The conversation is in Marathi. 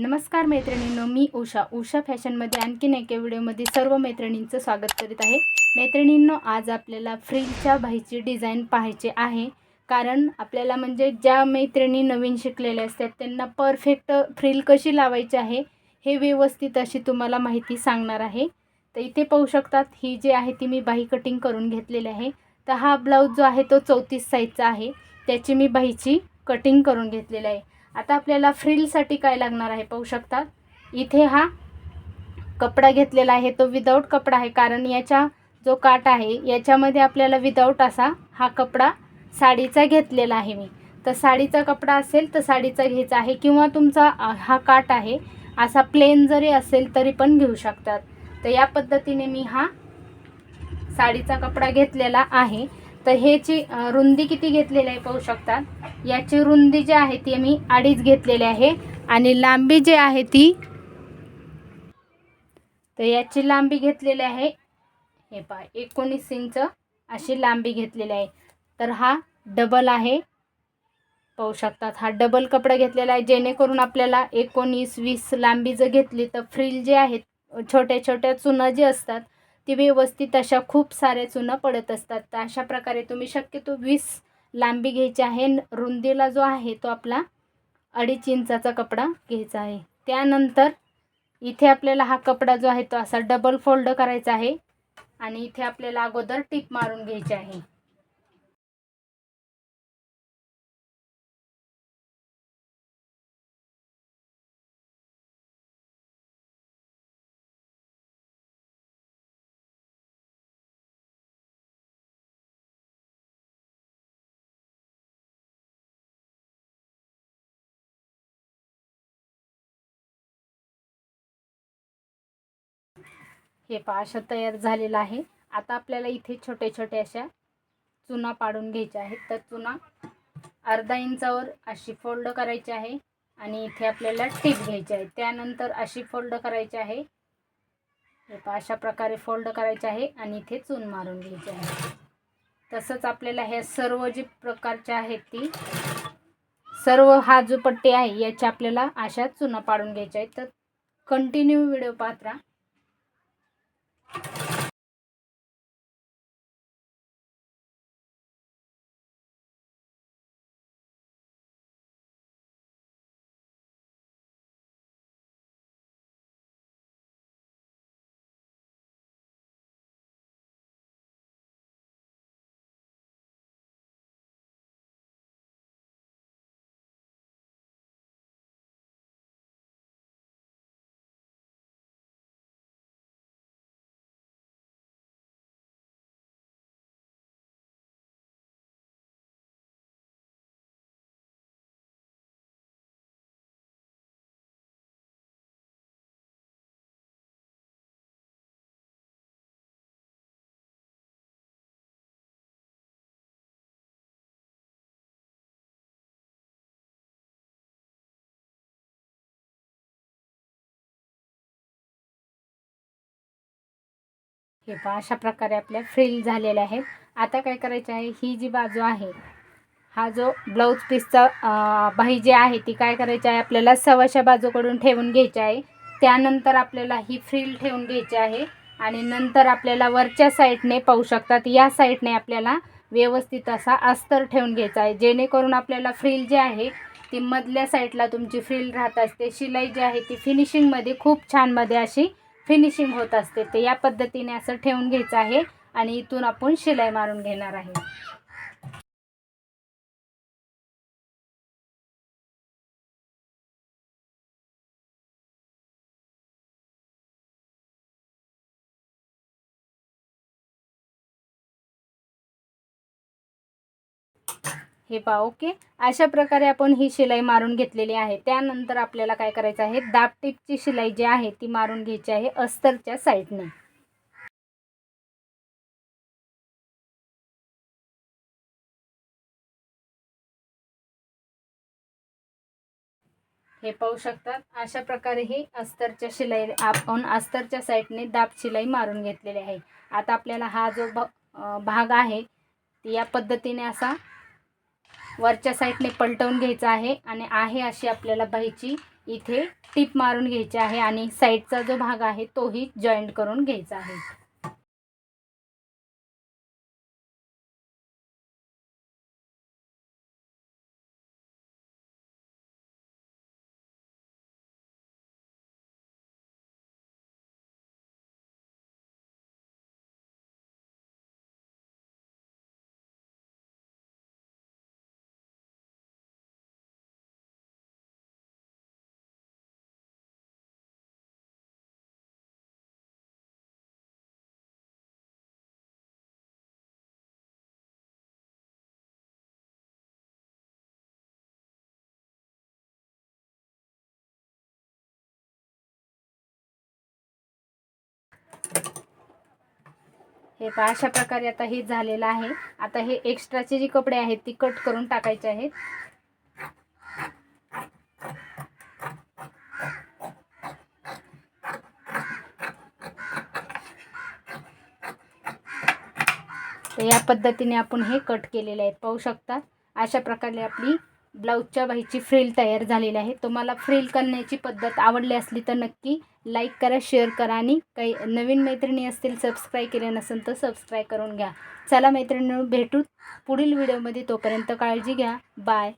नमस्कार मैत्रिणींनो मी उषा. उषा फॅशनमध्ये आणखीन एका व्हिडिओमध्ये सर्व मैत्रिणींचं स्वागत करीत आहे. मैत्रिणींनो आज आपल्याला फ्रीलच्या बाहीची डिझाईन पाहायची आहे. कारण आपल्याला म्हणजे ज्या मैत्रिणी नवीन शिकलेल्या असतात त्यांना परफेक्ट फ्रील कशी लावायची आहे हे व्यवस्थित अशी तुम्हाला माहिती सांगणार आहे. तर इथे पाहू शकतात ही जी आहे ती मी बाही कटिंग करून घेतलेली आहे. तर हा ब्लाऊज जो आहे तो चौतीस साईजचा आहे. त्याची मी बाहीची कटिंग करून घेतलेली आहे. आता आपल्याला फ्रिलसाठी काय लागणार आहे पाहू शकता. इथे हा कपडा घेतलेला आहे तो विदाऊट कपडा आहे कारण याच्या जो काट आहे याच्यामध्ये आपल्याला विदाऊट असा हा कपडा साडीचा घेतलेला आहे मी. तर साडीचा कपडा असेल तर साडीचा घ्यायचा आहे किंवा तुमचा हा काट आहे असा प्लेन जरी असेल तरी पण घेऊ शकतात. तर या पद्धतीने मी हा साडीचा कपडा घेतलेला आहे. तर ह्याची रुंदी किती घेतलेली आहे पाहू शकतात. याची रुंदी जी आहे ती मी अडीच घेतलेली आहे आणि लांबी जी आहे ती तर याची लांबी घेतलेली आहे हे पहा एकोणीस इंच अशी लांबी घेतलेली आहे. तर हा डबल आहे. पाहू शकतात हा डबल कपडा घेतलेला आहे जेणेकरून आपल्याला एकोणीस वीस लांबी जर घेतली तर फ्रील जे आहेत छोट्या छोट्या चुना जे असतात ती व्यवस्थित अशा खूप साऱ्या चुना पडत असतात. तर अशा प्रकारे तुम्ही शक्यतो वीस लांबी घ्यायची आहे. न रुंदीला जो आहे तो आपला अडीच इंचाचा कपडा घ्यायचा आहे. त्यानंतर इथे आपल्याला हा कपडा जो आहे तो असा डबल फोल्ड करायचा आहे. आणि इथे आपल्याला अगोदर टिप मारून घ्यायची आहे. हे पहा असं तयार झालेलं आहे. आता आपल्याला इथे छोटे छोटे अशा चुना पाडून घ्यायच्या आहेत. तर चुना अर्धा इंचावर अशी फोल्ड करायची आहे आणि इथे आपल्याला टीप घ्यायची आहे. त्यानंतर अशी फोल्ड करायची आहे. हे पहा अशा प्रकारे फोल्ड करायचे आहे आणि इथे चून मारून घ्यायची आहे. तसंच आपल्याला ह्या सर्व जे प्रकारच्या आहेत ती सर्व हा जो पट्टी आहे याची आपल्याला अशा चुना पाडून घ्यायच्या आहेत. तर कंटिन्यू व्हिडिओ पाहत राहा. you हे पहा अशा प्रकारे आपल्या फ्रिल झालेल्या आहेत. आता काय करायचं आहे ही जी बाजू आहे हा जो ब्लाऊज पीसचा अं, बाही जी आहे ती काय करायची आहे आपल्याला सव्वाशा बाजूकडून ठेवून घ्यायची आहे. त्यानंतर आपल्याला ही फ्रिल ठेवून घ्यायची आहे आणि नंतर आपल्याला वरच्या साईडने पाहू शकतात या साईडने आपल्याला व्यवस्थित असा अस्तर ठेवून घ्यायचा आहे. जेणेकरून आपल्याला फ्रिल जी आहे ती मधल्या साईडला तुमची फ्रिल राहत असते. शिलाई जी आहे ती फिनिशिंगमध्ये खूप छानमध्ये अशी फिनिशिंग होत असते. तर या पद्धतीने असं ठेवून घ्यायचं आहे आणि इथून आपण शिलाई मारून घेणार आहे. हे पहा ओके? अशा प्रकारे आपण ही शिलाई मारून घेतलेली आहे. त्यानंतर आपल्याला काय करायचं आहे? दाब टिपची शिलाई जी आहे ती मारून घ्यायची आहे अस्तरच्या साईडने. हे पाहू शकतात अशा प्रकारे ही अस्तरच्या शिलाई आपण अस्तरच्या साईडने दाब शिलाई मारून घेतलेली आहे. आता आपल्याला हा जो भाग आहे या पद्धतीने असा वरच्या साईडने पलटवून घ्यायचा आहे आणि आहे अशी आपल्याला बाहीची इथे टिप मारून घ्यायची आहे आणि साईडचा जो भाग आहे तोही जॉईंट करून घ्यायचा आहे. हे पहा अशा प्रकारे आता हे झालेलं आहे. आता हे एक्स्ट्राचे जे कपडे आहेत ती कट करून टाकायचे आहेत. तर या पद्धतीने आपण हे कट केलेले आहेत पाहू शकता. अशा प्रकारे आपली ब्लाऊजच्या बाहीची फ्रिल तयार झालेली आहे. तुम्हाला फ्रिल करण्याची पद्धत आवडली असली तर नक्की लाईक करा शेअर करा आणि काही नवीन मैत्रिणी असतील सबस्क्राईब केले नसेल तर सबस्क्राईब करून घ्या. चला मैत्रिणी भेटू पुढील व्हिडिओमध्ये तोपर्यंत काळजी घ्या. बाय